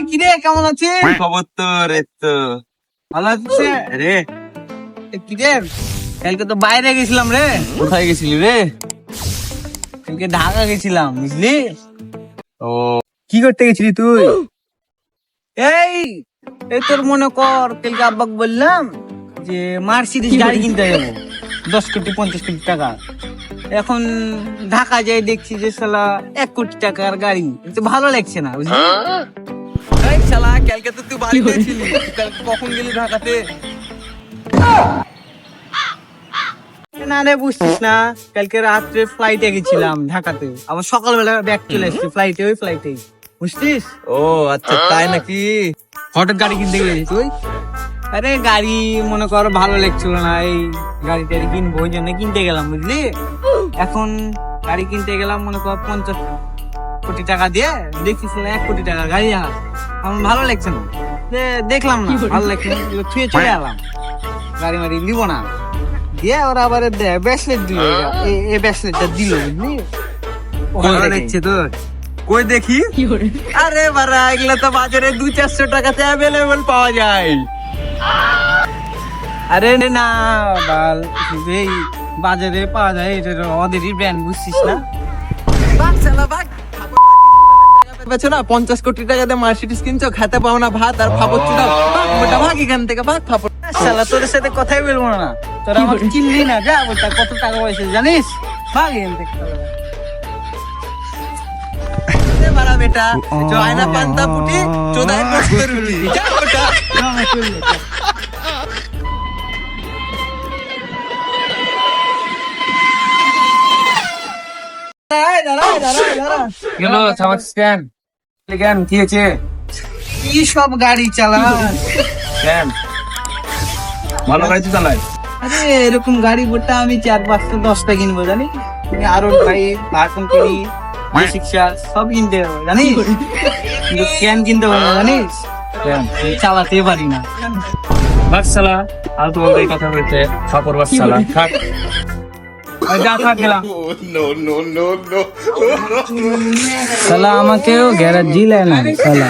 কিরে কেমন আছিস? খবর তোর? এই তো। ভালো আছিস রে? এ, কিরে কালকে তো বাইরে গেছিলাম রে। কোথায় গেছিলি রে? কালকে ঢাকা গেছিলাম বুঝলি? ও। কি করতে গেছিলি তুই? এই এই তোর মনে কর কালকে আব্বাক বললাম যে মার্সিডিজ গাড়ি কিনতে যাব দশ কোটি পঞ্চাশ কোটি টাকা। এখন ঢাকা যাই দেখছি যে শালা এক কোটি টাকার গাড়ি তো ভালো লাগছে না বুঝলি? এই শালা কালকে তুই বাড়িতে ছিলি। কখন গেলি ঢাকাতে? না রে বুঝছিস না। কালকে রাত্রে ফ্লাইটে গেছিলাম ঢাকাতে। আবার সকালবেলা ব্যাক চলে এসছি ফ্লাইটে ওই বুঝছিস? ও আচ্ছা তাই নাকি? হঠাৎ গাড়ি কিনতে গেছিস তুই? আরে গাড়ি মনে কর ভালো লাগছিল না। এই গাড়ি টাড়ি কিনবো ওই জন্য কিনতে গেলাম বুঝলি? এখন গাড়ি কিনতে গেলাম মনে কর পঞ্চাশ কোটি টাকা দিয়ে দেখছিস না এক কোটি টাকা গাড়ি জাহাজ আমার ভালো লাগছে না। দেখলাম না ভালো লাগছে না। ছুঁয়ে চলে এলাম গাড়ি মারি নিব না। দিয়ে ওরা আবার ব্যাসলেট দিল। এই ব্যাসলেটটা দিল বুঝলি? ভালো লাগছে তোর। কই দেখি? আরে বারা এগুলো তো বাজারে দু চারশো টাকাতে অ্যাভেলেবল পাওয়া যায়। আরে না বাল এই বাজারে পাওয়া যায় এটা তো ওদেরই ব্র্যান্ড বুঝছিস না? ভাগ পেছো না পঞ্চাশ কোটি টাকা দিয়ে মার্সিডিস কিনছো খেতে পাও না ভাত আর ফাপড় চুটা ভাগ মোটা ভাগ এখান থেকে ভাগ ফাপড় শালা তোদের সাথে কথাই বলবো না তোরা আমাকে চিনলি না যা বলতা কত টাকা পয়সা জানিস ভাগ এখান থেকে এ বাড়া বেটা जो आईना पांता पुटी चोदाई मस्त रुटी जा बेटा গেল থামাচ্ছিস কেন কেন? কি হয়েছে? কি সব গাড়ি চালাস কেন? ভালো গাড়ি চালাই আরে এরকম গাড়ি বলতে আমি চার পাঁচটা দশটা কিনবো জানি আরও গাড়ি ভার্সন কিনি শিক্ষা সব কিনতে হবে জানিস? কিন্তু ক্যান কিনতে পারব জানিস? চালাতে পারি না। বাচ্চালা আর তো বলতে কথা বলতে ফাপড় বাচ্চালা থাক। শালা আমাকেও গ্যারাজ জিলে না শালা